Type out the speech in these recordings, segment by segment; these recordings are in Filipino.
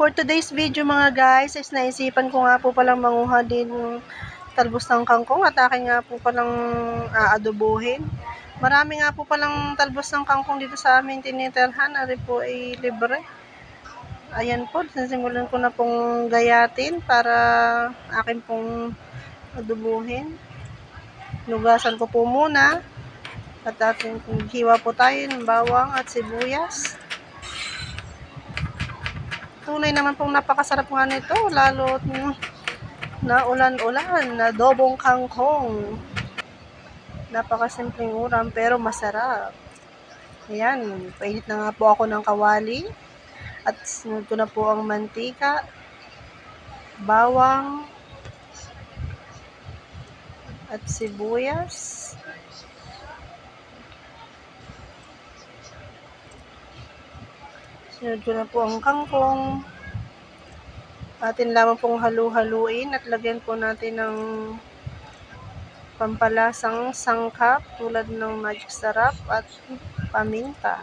For today's video mga guys, is naisipan ko nga po palang manguha din talbos ng kangkong at akin nga po palang aadobohin. Marami nga po palang talbos ng kangkong dito sa amin tinitirhan, ari po ay libre. Ayan po, sisimulan ko na pong gayatin para akin pong adobohin. Nugasan ko po muna at ating hiwa po tayo ng bawang at sibuyas tunay naman pong napakasarap nga nito, lalo na ulan-ulan, na dobong kangkong. Napakasimpleng ulam pero masarap. Ayan, painit na nga po ako ng kawali at sunod ko na po ang mantika, bawang, at sibuyas. Ko na po ang kangkong. Atin lamang pong halu-haluin at lagyan po natin ng pampalasang sangkap tulad ng magic sarap at paminta.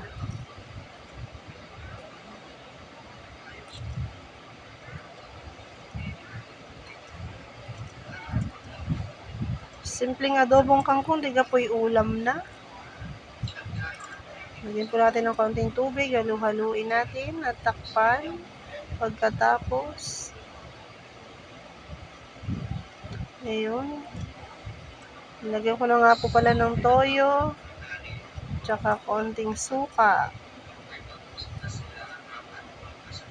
Simpleng adobong kangkong, diga po'y ulam na. Lagyan po natin ng konting tubig, halu-haluin natin at takpan. Pagkatapos, ayun. Lagyan ko na nga po pala ng toyo, tsaka konting suka.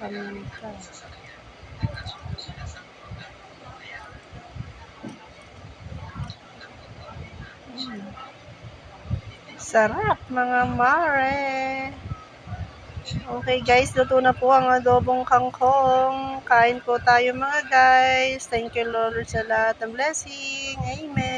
Paminta. Sarap mga mare. Okay guys, luto na po ang adobong kangkong. Kain po tayo mga guys. Thank you Lord sa lahat ng blessing. Amen.